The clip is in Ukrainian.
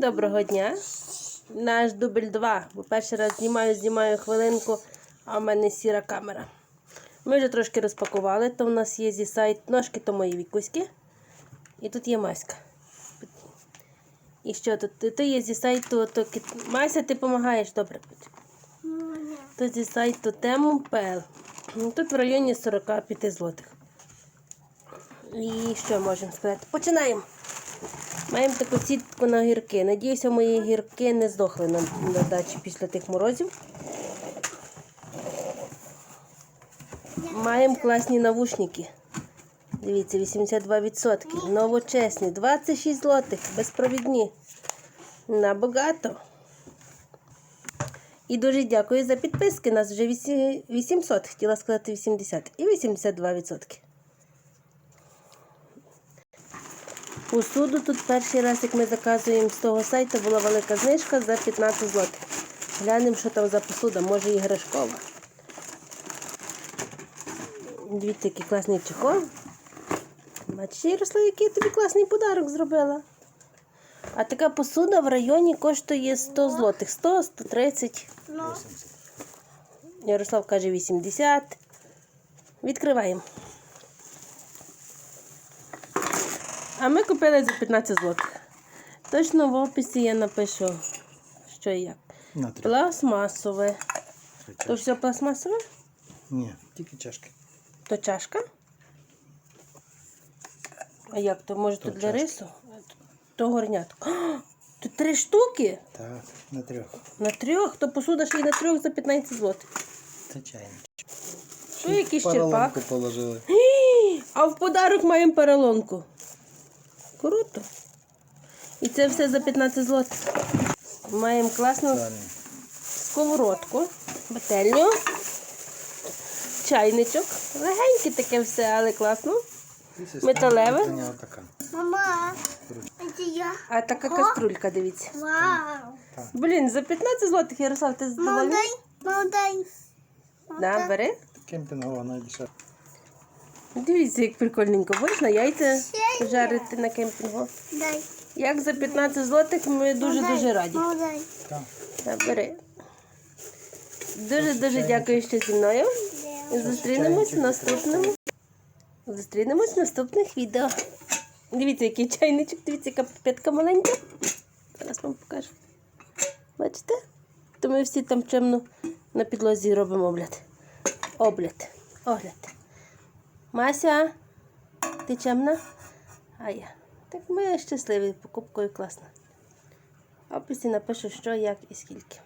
Доброго дня. Наш дубль 2. Бо перший раз знімаю, знімаю хвилинку, а в мене сіра камера. Ми вже трошки розпакували, то в нас є зі сайт ножки, то мої вікуськи. І тут є Маська. І що тут? То є зі сайту, то Мася, ти допомагаєш, добре. То зі сайту Temu.pl. Ну, Тут в районі 45 злотих. І що можемо сказати? Починаємо. Маємо таку сітку на гірки. Надіюся, мої гірки не здохли на, на дачі після тих морозів. Маємо класні навушники. Дивіться, 82%. Новочесні. 26 злотих. Безпровідні. Набагато. І дуже дякую за підписки. Нас вже 800, хотіла сказати 80. І 82%. Посуду тут перший раз, як ми заказуємо з того сайту, була велика знижка за 15 злотих. Глянемо, що там за посуда, може іграшкова. Дивіться, який класний чехол. Бачиш, Ярослав, який я тобі класний подарок зробила. А така посуда в районі коштує 100 злотих. 100, 130. Ярослав каже 80. Відкриваємо. А ми купили за 15 злотих. Точно в описі я напишу, що і як. На. Пластмасове. То все пластмасове? Ні, тільки чашки. То чашка? А як то? Може, то, То для чашки. рису? То горнятко. Тут три штуки Так, на трьох. на трьох, то посуда ще й на трьох за 15 злотих. Це чайник. Що якийсь черпак? Поролонку положили. А в подарок маємо поролонку. Круто. І це все за 15 злотих. Маємо класну сковородку, бательню, чайничок. Легеньке таке все, але класно. Металеве? Мама. А така каструлька, дивіться. Вау. Блін, за 15 злотих, Ярослав, ти задоволений? Молодай, молодай. Да, бери. Кемпінгова найдешевша. Дивіться, як прикольненько. Можна яйця жарити на кемпінгу. Дай. Як за 15 злотих ми дуже-дуже раді. Молодай. Так. Да, бери. Дуже-дуже дякую, що зі мною. І зустрінемось в наступному. Зустрінемось в наступних відео. Дивіться, який чайничок, дивіться, яка пипетка маленька. Зараз вам покажу. Бачите? То ми всі там чемно на підлозі робимо обляд. Обляд. Огляд. Мася, ти чемна? А я. Так ми щасливі, покупкою класно. А напишу, що, як і скільки.